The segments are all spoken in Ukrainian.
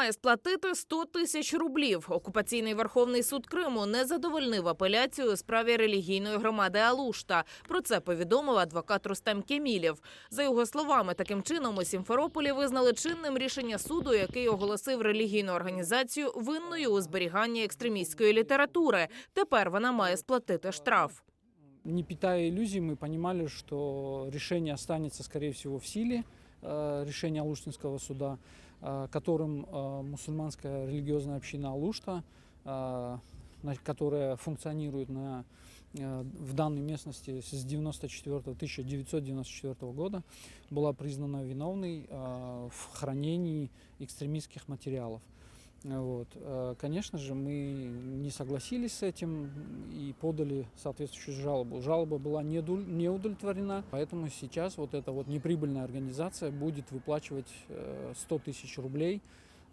має сплатити 100 тисяч рублів. Окупаційний Верховний суд Криму не задовольнив апеляцію у справі релігійної громади Алушта. Про це повідомив адвокат Рустем Кемілєв. За його словами, таким чином у Сімферополі визнали чинним рішення суду, який оголосив релігійну організацію винною у зберіганні екстремістської літератури. Тепер вона має сплатити штраф. Не питая иллюзий, мы понимали, что решение останется, скорее в силе, решение Алуштинского суда, э, которым э, мусульманская религиозная община Алушта, э, которая функционирует на, э, в данной местности с 94 1994 года, была признана виновной э, в хранении экстремистских материалов. Вот. э, Конечно же, мы не согласились с этим и подали соответствующую жалобу. Жалоба была не удул- не удовлетворена, поэтому сейчас вот эта вот неприбыльная организация будет выплачивать э, 100 тысяч рублей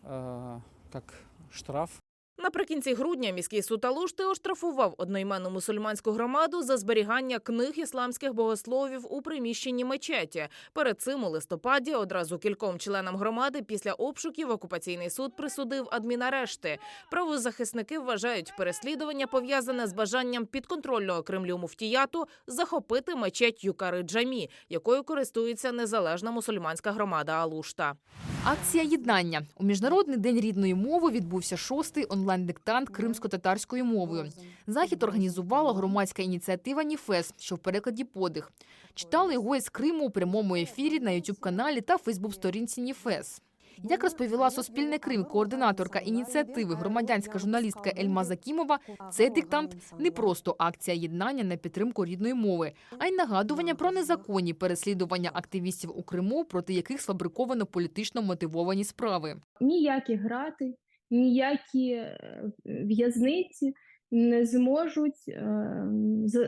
э, как штраф Наприкінці грудня міський суд Алушти оштрафував одноіменну мусульманську громаду за зберігання книг ісламських богословів у приміщенні мечеті. Перед цим у листопаді одразу кільком членам громади після обшуків окупаційний суд присудив адмінарешти. Правозахисники вважають переслідування пов'язане з бажанням підконтрольного Кремлю муфтіяту захопити мечеть Юкари Джамі, якою користується незалежна мусульманська громада Алушта. Акція єднання у міжнародний день рідної мови відбувся шостий онлайн-диктант кримсько-татарською мовою. Захід організувала громадська ініціатива Ніфес, що в перекладі подих. Читали його із Криму у прямому ефірі на youtube каналі та Фейсбук-сторінці Ніфес. Як розповіла Суспільне Крим, координаторка ініціативи, громадянська журналістка Ельма Закімова, цей диктант не просто акція єднання на підтримку рідної мови, а й нагадування про незаконні переслідування активістів у Криму, проти яких сфабриковано політично мотивовані справи. ніякі грати, ніякі е, в'язниці не зможуть е,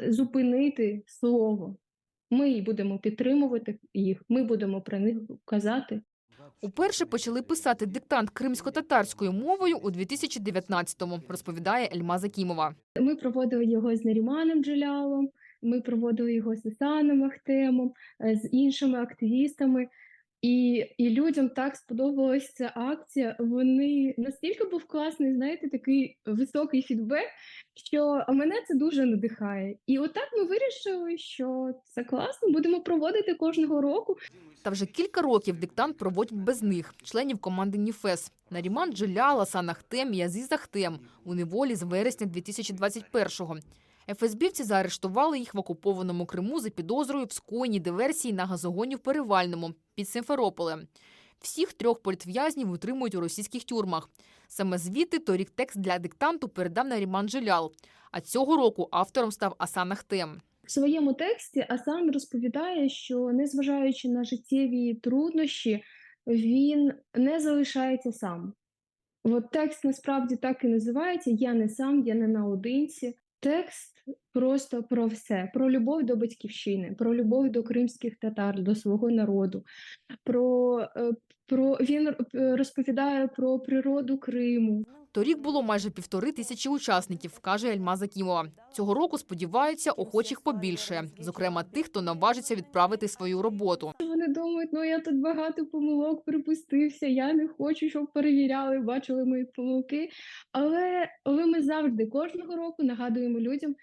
зупинити слово. Ми будемо підтримувати їх, ми будемо про них казати. Уперше почали писати диктант кримсько-татарською мовою у 2019-му, розповідає Ельма Закімова. Ми проводили його з Наріманом Джалялом, ми проводили його з Ісаном Ахтемом, е, з іншими активістами. І, і людям так сподобалася ця акція. Вони настільки був класний, знаєте, такий високий фідбек, що мене це дуже надихає. І отак ми вирішили, що це класно, будемо проводити кожного року. Та вже кілька років диктант проводять без них, членів команди Ніфес. Наріман Джилял, Асан Ахтем і Азіз Ахтем у неволі з вересня 2021-го. ФСБівці заарештували їх в окупованому Криму за підозрою в скоєнні диверсії на газогоні в Перевальному під Симферополем. Всіх трьох політв'язнів утримують у російських тюрмах. Саме звідти торік текст для диктанту передав Наріман Джилял. А цього року автором став Асан Ахтем. В своєму тексті Асан розповідає, що незважаючи на життєві труднощі, він не залишається сам. От текст насправді так і називається Я не сам, я не наодинці. Текст просто про все: про любов до батьківщини, про любов до кримських татар, до свого народу. Про, е, про він е, розповідає про природу Криму, Торік було майже півтори тисячі учасників, каже Ельма Закімова. Цього року сподіваються, охочих побільше, зокрема тих, хто наважиться відправити свою роботу. Вони думають, ну я тут багато помилок припустився, я не хочу, щоб перевіряли, бачили мої помилки. Але, але ми завжди кожного року нагадуємо людям,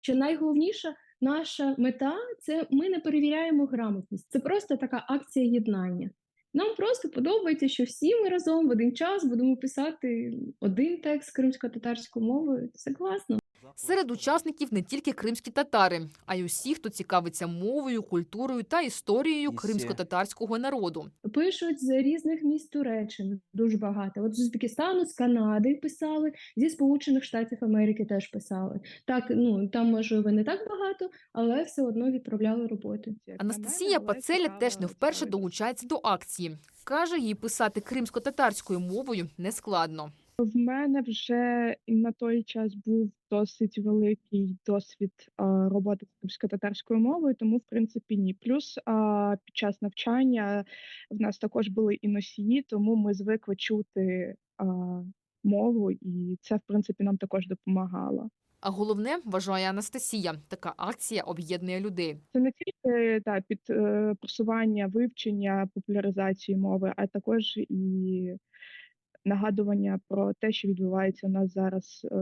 що найголовніша наша мета це ми не перевіряємо грамотність. Це просто така акція єднання. Нам просто подобається, що всі ми разом в один час будемо писати один текст кримсько-татарською мовою. Це класно. Серед учасників не тільки кримські татари, а й усі, хто цікавиться мовою, культурою та історією кримсько-татарського народу. Пишуть з різних міст Туреччини дуже багато. От з Узбекистану, з Канади писали, зі Сполучених Штатів Америки теж писали. Так, ну там можливо не так багато, але все одно відправляли роботи. Анастасія Пацеля теж не вперше долучається до акції. Каже, їй писати кримсько-татарською мовою нескладно. В мене вже на той час був досить великий досвід а, роботи з кримсько-татарською мовою, тому в принципі ні. Плюс а, під час навчання в нас також були і носії, тому ми звикли чути а, мову, і це в принципі нам також допомагало. А головне, вважає Анастасія, така акція об'єднує людей. Це не тільки та під е, просування, вивчення, популяризацію мови, а також і нагадування про те, що відбувається у нас зараз е,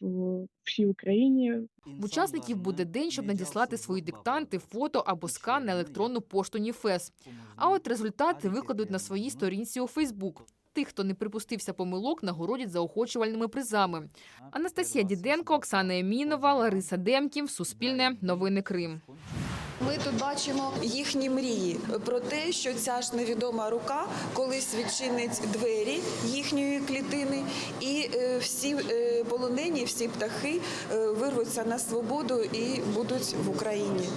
в всій Україні. В учасників буде день, щоб надіслати свої диктанти, фото або скан на електронну пошту Ніфес. А от результати викладуть на своїй сторінці у Фейсбук. Тих, хто не припустився помилок, нагородять заохочувальними призами. Анастасія Діденко, Оксана Емінова, Лариса Демків, Суспільне, Новини Крим. Ми тут бачимо їхні мрії про те, що ця ж невідома рука колись відчинить двері їхньої клітини, і е, всі е, полонені, всі птахи е, вирвуться на свободу і будуть в Україні.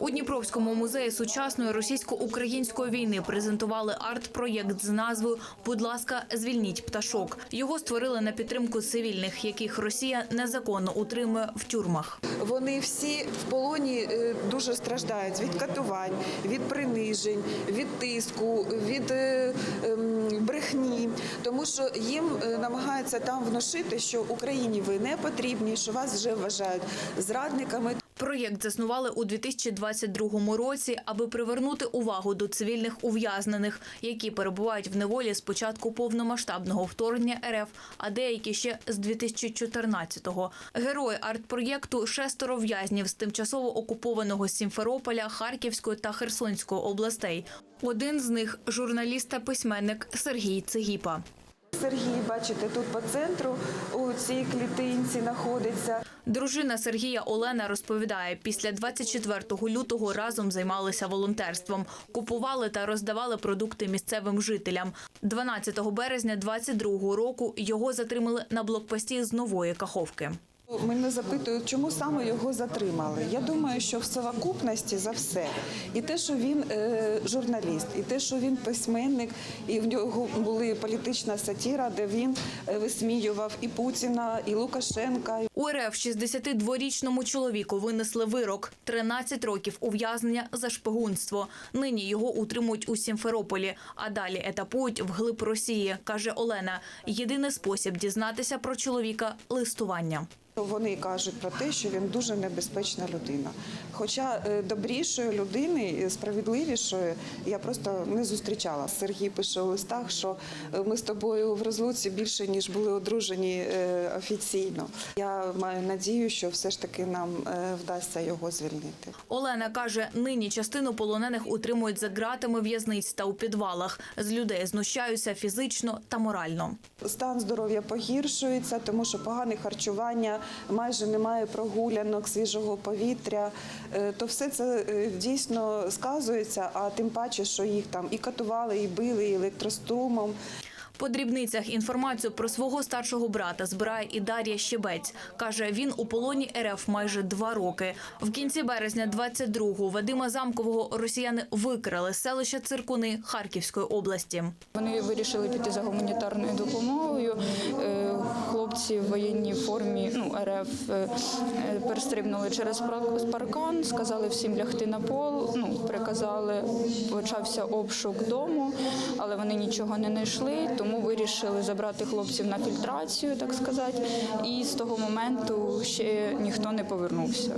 У Дніпровському музеї сучасної російсько-української війни презентували арт-проєкт з назвою Будь ласка, звільніть пташок. Його створили на підтримку цивільних, яких Росія незаконно утримує в тюрмах. Вони всі в полоні е, дуже страждають від катувань, від принижень, від тиску, від е, ем, брехні, тому що їм е, намагаються там внушити, що Україні ви не потрібні, що вас вже вважають зрадниками. Проєкт заснували у 2022 році, аби привернути увагу до цивільних ув'язнених, які перебувають в неволі з початку повномасштабного вторгнення РФ, а деякі ще з 2014-го. Герої арт-проєкту шестеро в'язнів з тимчасово окупованого Сімферополя, Харківської та Херсонської областей. Один з них журналіст та письменник Сергій Цигіпа. Сергій, бачите, тут по центру у цій клітинці знаходиться. Дружина Сергія Олена розповідає, після 24 лютого разом займалися волонтерством, купували та роздавали продукти місцевим жителям. 12 березня 22 року його затримали на блокпості з нової каховки. Мене запитують, чому саме його затримали. Я думаю, що в совокупності за все. І те, що він е, журналіст, і те, що він письменник, і в нього були політична сатіра, де він е, висміював і Путіна, і Лукашенка. У РФ 62-річному чоловіку винесли вирок – 13 років ув'язнення за шпигунство. Нині його утримують у Сімферополі, а далі етапують вглиб Росії, каже Олена. Єдиний спосіб дізнатися про чоловіка – листування. Вони кажуть про те, що він дуже небезпечна людина. Хоча е, добрішої людини, справедливішої, я просто не зустрічала. Сергій пише у листах, що е, ми з тобою в розлуці більше ніж були одружені е, офіційно. Я маю надію, що все ж таки нам вдасться його звільнити. Олена каже, нині частину полонених утримують за ґратами в'язниць та у підвалах. З людей знущаються фізично та морально. Стан здоров'я погіршується, тому що погане харчування, майже немає прогулянок, свіжого повітря. Е, То все це е, дійсно сказується, а тим паче, що їх там і катували, і били, і електрострумом. По дрібницях інформацію про свого старшого брата збирає і Дар'я Щебець. Каже, він у полоні РФ майже два роки. В кінці березня 22-го Вадима Замкового росіяни викрали з селища Циркуни Харківської області. Вони вирішили піти за гуманітарною допомогою. Е, Хлопці в воєнній формі ну, РФ е, перестрибнули через пар- паркан, сказали всім лягти на пол. Ну, приказали, почався обшук дому, але вони нічого не знайшли, тому вирішили забрати хлопців на фільтрацію, так сказати. І з того моменту ще ніхто не повернувся.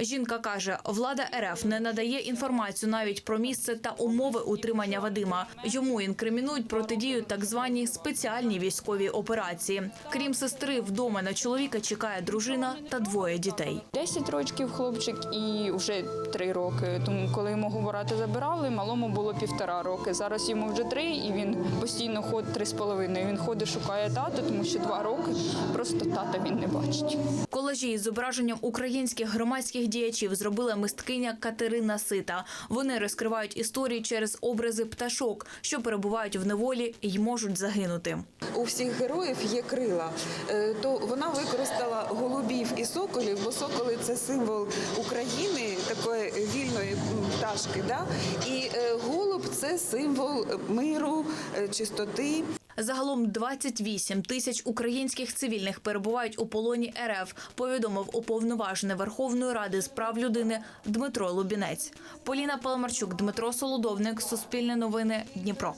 Жінка каже, влада РФ не надає інформацію навіть про місце та умови утримання Вадима. Йому інкримінують протидію так званій спеціальній військовій операції. Крім сестри, вдома на чоловіка чекає дружина та двоє дітей. 10 років хлопчик і вже 3 роки. Тому коли його брата забирали, малому було півтора роки. Зараз йому вже 3, і він постійно ходить три з половиною. Він ходить, шукає тата, тому що 2 роки просто тата він не бачить. Колажі із зображенням українських громадських діячів зробила мисткиня Катерина Сита. Вони розкривають історії через образи пташок, що перебувають в неволі і можуть загинути. У всіх героїв є крила, Е, то вона використала голубів і соколів, бо соколи це символ України, такої вільної пташки. Да? І е, голуб це символ миру, е, чистоти. Загалом 28 тисяч українських цивільних перебувають у полоні РФ, повідомив уповноважений Верховної Ради з прав людини Дмитро Лубінець. Поліна Паламарчук, Дмитро Солодовник, Суспільне новини, Дніпро.